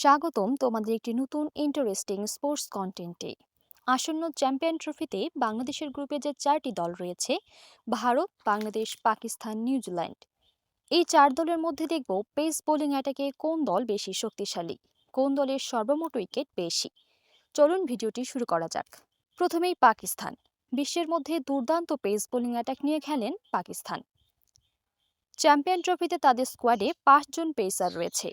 স্বাগতম তোমাদের একটি নতুন ইন্টারেস্টিং স্পোর্টস কন্টেন্টে আসন্ন চ্যাম্পিয়ন ট্রফিতে বাংলাদেশের গ্রুপে যে চারটি দল রয়েছে, ভারত, বাংলাদেশ, পাকিস্তান নিউজিল্যান্ড এই চার দলের মধ্যে দেখব পেস বোলিং অ্যাটাকে কোন দল বেশি শক্তিশালী, কোন দলের সর্বমোট উইকেট বেশি। চলুন ভিডিওটি শুরু করা যাক। প্রথমেই পাকিস্তান। বিশ্বের মধ্যে দুর্দান্ত পেস বোলিং অ্যাটাক নিয়ে খেলেন পাকিস্তান। চ্যাম্পিয়ন ট্রফিতে তাদের স্কোয়াডে পাঁচজন পেসার রয়েছে।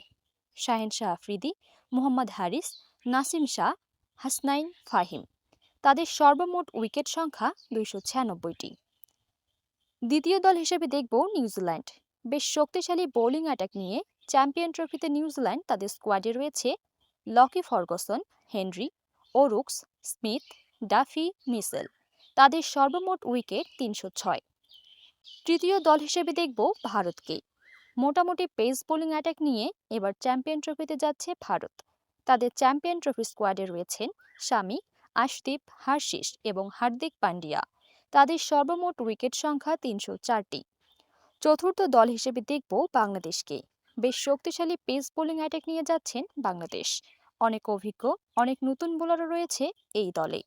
শাহিন শাহ আফ্রিদি, মোহাম্মদ হারিস, নাসিম শাহ, হাসনাইন ফাহিম। তাদের সর্বমোট উইকেট সংখ্যা দুইশো ছিয়ানব্বইটি। দ্বিতীয় দল হিসেবে দেখব নিউজিল্যান্ড। বেশ শক্তিশালী বোলিং অ্যাটাক নিয়ে চ্যাম্পিয়ন ট্রফিতে নিউজিল্যান্ড তাদের স্কোয়াডে রয়েছে Lockie Ferguson, Henry, O'Rourke, Smith, Duffy, Mitchell. তাদের সর্বমোট উইকেট তিনশো ছয়। তৃতীয় দল হিসেবে দেখব ভারতকে। মোটামুটি পেস বোলিং অ্যাটাক নিয়ে এবার চ্যাম্পিয়ন ট্রফিতে যাচ্ছে ভারত। তাদের চ্যাম্পিয়ন ট্রফি স্কোয়াডে রয়েছেন শামি আশদীপ, হার্শিস এবং হার্দিক পান্ডিয়া। তাদের সর্বমোট উইকেট সংখ্যা তিনশো চারটি। চতুর্থ দল হিসেবে দেখব বাংলাদেশকে। বেশ শক্তিশালী পেস বোলিং অ্যাটাক নিয়ে যাচ্ছেন বাংলাদেশ। অনেক অভিজ্ঞ, অনেক নতুন বোলারও রয়েছে এই দলে।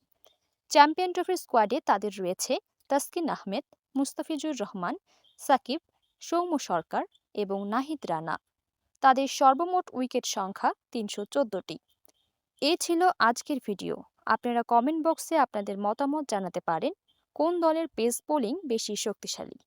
চ্যাম্পিয়ন ট্রফির স্কোয়াডে তাদের রয়েছে তাসকিন আহমেদ, মুস্তাফিজুর রহমান, সাকিব, সৌম্য সরকার এবং নাহিদ রানা। তাদের সর্বমোট উইকেট সংখ্যা তিনশো চোদ্দটি। এ ছিল আজকের ভিডিও। আপনারা কমেন্ট বক্সে আপনাদের মতামত জানাতে পারেন। কোন দলের পেস বোলিং বেশি শক্তিশালী?